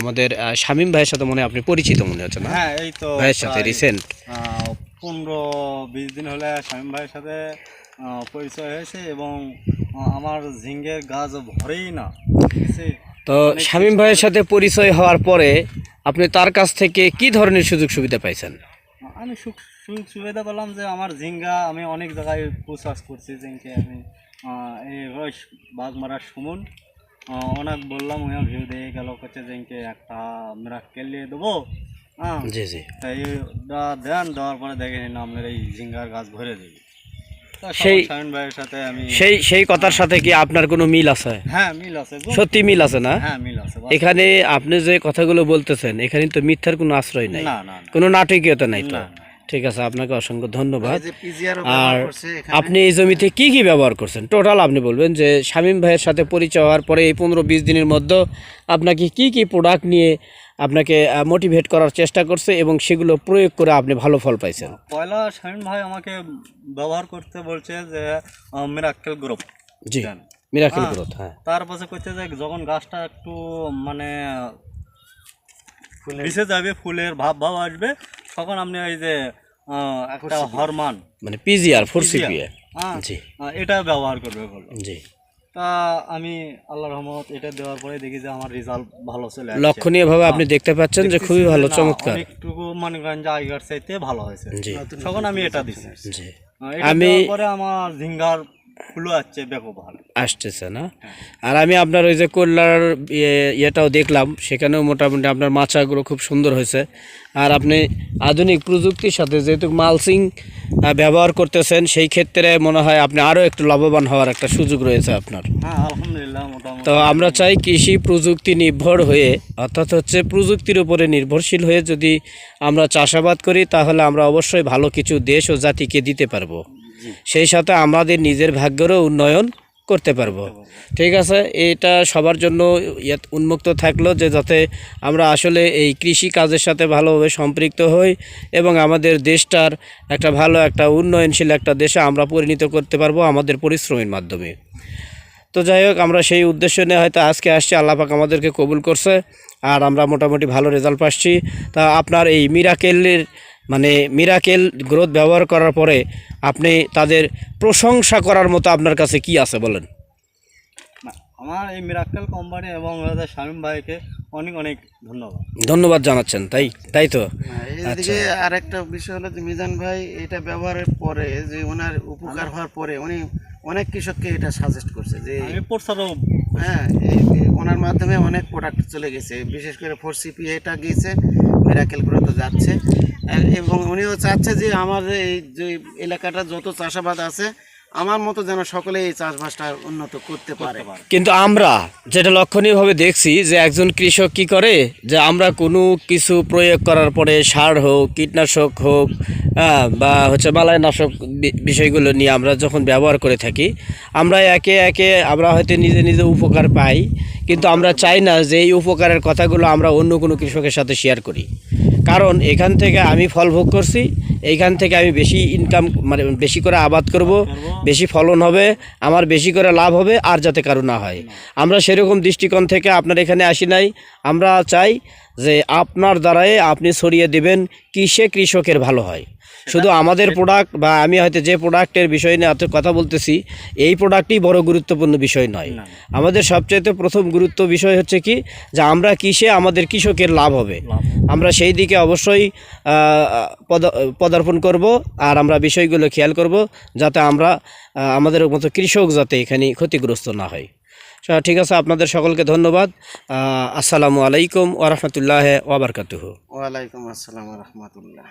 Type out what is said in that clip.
আমাদের শামীম ভাইয়ের সাথে মনে আপনি পরিচিত মনে হচ্ছে না? হ্যাঁ এই তো ভাইয়ের সাথে রিসেন্ট পনেরো বিশ দিন হলে শামীম ভাইয়ের সাথে পরিচয় হয়েছে এবং আমার ঝিঙ্গের গাছ ভরেই না। তো শামীম ভাইয়ের সাথে পরিচয় হওয়ার পরে আপনি তার কাছ থেকে কি ধরনের সুযোগ সুবিধা পাইছেন? আমি সুখ সুযোগ সুবিধা পেলাম যে আমার ঝিঙ্গা আমি অনেক জায়গায় প্রচার করছি জিঙ্কে আমি এই বাঘ মারার সুমন। অনেক বললাম ওই ভিউ দিয়ে গেল করছে জিঙ্কে একটা মেরা কেলিয়ে দেবো। হ্যাঁ? জি জি। তাই দেন দেওয়ার পরে দেখে নিন আপনার এই ঝিঙ্গার গাছ ভরে দিবি সেই- শামিন ভাইয়ের সাথে আমি সেই সেই কথার সাথে কি আপনার কোনো মিল আছে? হ্যাঁ মিল আছে সত্যি মিল আছে না? হ্যাঁ মিল আছে এখানে আপনি যে কথাগুলো বলতেছেন এখানে তো মিথ্যার কোনো আশ্রয় নাই। কোনো নাটকীয়তা নাই তো? ঠিক আছে আপনাকে অসংখ্য ধন্যবাদ। আর আপনি এই জমিতে কি কি ব্যবহার করছেন? টোটাল আপনি বলবেন যে শামীম ভাইয়ের সাথে পরিচয় হওয়ার পরে এই পনেরো বিশ দিনের মধ্যে আপনাকে কি কি প্রোডাক্ট নিয়ে আপনাকে মোটিভেট করার চেষ্টা করছে এবং সেগুলো প্রয়োগ করে আপনি ভালো ফল পাইছেন? পয়লা শামিন ভাই আমাকে ব্যবহার করতে বলছে যে মিরাক্কেল গ্রুপ জি মিরাকেল হ্যাঁ। গ্রোথ হ্যাঁ। তার পাশে করছে যে যখন গাছটা একটু মানে মিশে যাবে ফুলের ভাব ভাব আসবে তখন আপনি এই যে একটা হরমান। মানে পিজিআর ফোর হ্যাঁ, জি। এটা ব্যবহার করবে বলল জি। তা আমি আল্লাহ রহমত এটা দেওয়ার পরে দেখি যে আমার রেজাল্ট ভালো চলে আসছে। লক্ষণীয়ভাবে আপনি দেখতে পাচ্ছেন যে খুবই ভালো চমৎকার। অনেকটুকু মনে করেন যে আগের চাইতে ভালো হয়েছে। তখন আমি এটা দিছি। জি। আমি- পরে আমার ঝিঙ্গার ফুলও আসছে ব্যাপক ভালো। আসতেছে না? আর আমি আপনার ওই যে কল্যার ইয়ে- ইয়েটাও দেখলাম সেখানেও মোটামুটি আপনার মাচাগুলো খুব সুন্দর হয়েছে। আর আপনি আধুনিক প্রযুক্তির সাথে যেহেতু মালসিং ব্যবহার করতেছেন সেই ক্ষেত্রে মনে হয় আপনি আরও একটু লাভবান হওয়ার একটা সুযোগ রয়েছে আপনার। হ্যাঁ তো আমরা চাই কৃষি প্রযুক্তি নির্ভর হয়ে অর্থাৎ হচ্ছে প্রযুক্তির উপরে নির্ভরশীল হয়ে যদি আমরা চাষাবাদ করি তাহলে আমরা অবশ্যই ভালো কিছু দেশ ও জাতিকে দিতে পারব। সেই সাথে আমাদের নিজের ভাগ্যেরও উন্নয়ন করতে পারব। ঠিক আছে? এটা সবার জন্য ইয়াত উন্মুক্ত থাকল যে যাতে আমরা আসলে এই কৃষি কাজের সাথে ভালোভাবে সম্পৃক্ত হই এবং আমাদের দেশটার একটা ভালো একটা উন্নয়নশীল একটা দেশে আমরা পরিণত করতে পারব আমাদের পরিশ্রমের মাধ্যমে। তো যাই হোক আমরা সেই উদ্দেশ্য নিয়ে হয়তো আজকে আসছি আল্লাপাক আমাদেরকে কবুল করছে। আর আমরা মোটামুটি ভালো রেজাল্ট পাচ্ছি। তা আপনার এই মিরাকেলের মানে মিরাকেল গ্রোথ ব্যবহার করার পরে আপনি তাদের প্রশংসা করার মতো আপনার কাছে কি আছে বলেন? আমার এই মিরাক্কেল কোম্পানি এবং শামীম ভাইকে অনেক অনেক ধন্যবাদ। ধন্যবাদ জানাচ্ছেন তাই তাই তো? এদিকে আরেকটা বিষয় হলো যে মিজান ভাই এটা ব্যবহারের পরে যে ওনার উপকার হওয়ার পরে উনি অনেক কৃষককে এটা সাজেস্ট করছে যে প্রচারও হ্যাঁ ওনার মাধ্যমে অনেক প্রোডাক্ট চলে গেছে বিশেষ করে ফোর সিপি এটা গিয়েছে মিরাকেল গ্রোথ যাচ্ছে। এবং উনিও চাচ্ছে যে আমার এই যে এলাকাটা যত চাষাবাদ আছে আমার মতো যেন সকলে এই চাষবাসটা উন্নত করতে পারে। কিন্তু আমরা যেটা লক্ষণীয়ভাবে দেখছি যে একজন কৃষক কি করে? যে আমরা কোনো কিছু প্রয়োগ করার পরে সার হোক কীটনাশক হোক হ্যাঁ, বা হচ্ছে মালাইনাশক বি- বিষয়গুলো নিয়ে আমরা যখন ব্যবহার করে থাকি আমরা একে একে আমরা হয়তো নিজে নিজে উপকার পাই কিন্তু আমরা চাই না যে এই উপকারের কথাগুলো আমরা অন্য কোনো কৃষকের সাথে শেয়ার করি। কারণ এখান থেকে আমি ফল ভোগ করছি এইখান থেকে আমি বেশি ইনকাম মানে বেশি করে আবাদ করব বেশি ফলন হবে আমার বেশি করে লাভ হবে আর যাতে কারও না হয়। আমরা সেরকম দৃষ্টিকোণ থেকে আপনার এখানে আসি নাই। আমরা চাই যে আপনার দ্বারাই আপনি ছড়িয়ে দেবেন কিসে কৃষকের ভালো হয়। শুধু আমাদের প্রোডাক্ট বা আমি হয়তো যে প্রোডাক্টের বিষয় নিয়ে এত কথা বলতেছি এই প্রোডাক্টই বড় গুরুত্বপূর্ণ বিষয় নয়। আমাদের সবচাইতে প্রথম গুরুত্ব বিষয় হচ্ছে কি যে আমরা কিসে আমাদের কৃষকের লাভ হবে। আমরা সেই দিকে অবশ্যই পদ- পদার্পণ করব আর আমরা বিষয়গুলো খেয়াল করব যাতে আমরা আমাদের মতো কৃষক যাতে এখানে ক্ষতিগ্রস্ত না হয়। ঠিক আছে, আপনাদের সকলকে ধন্যবাদ। আসসালামু আলাইকুম ওরহমতুল্লাহ ওবরকাতুহ ওয়ালাইকুম আসসালাম রহমতুল্লাহ।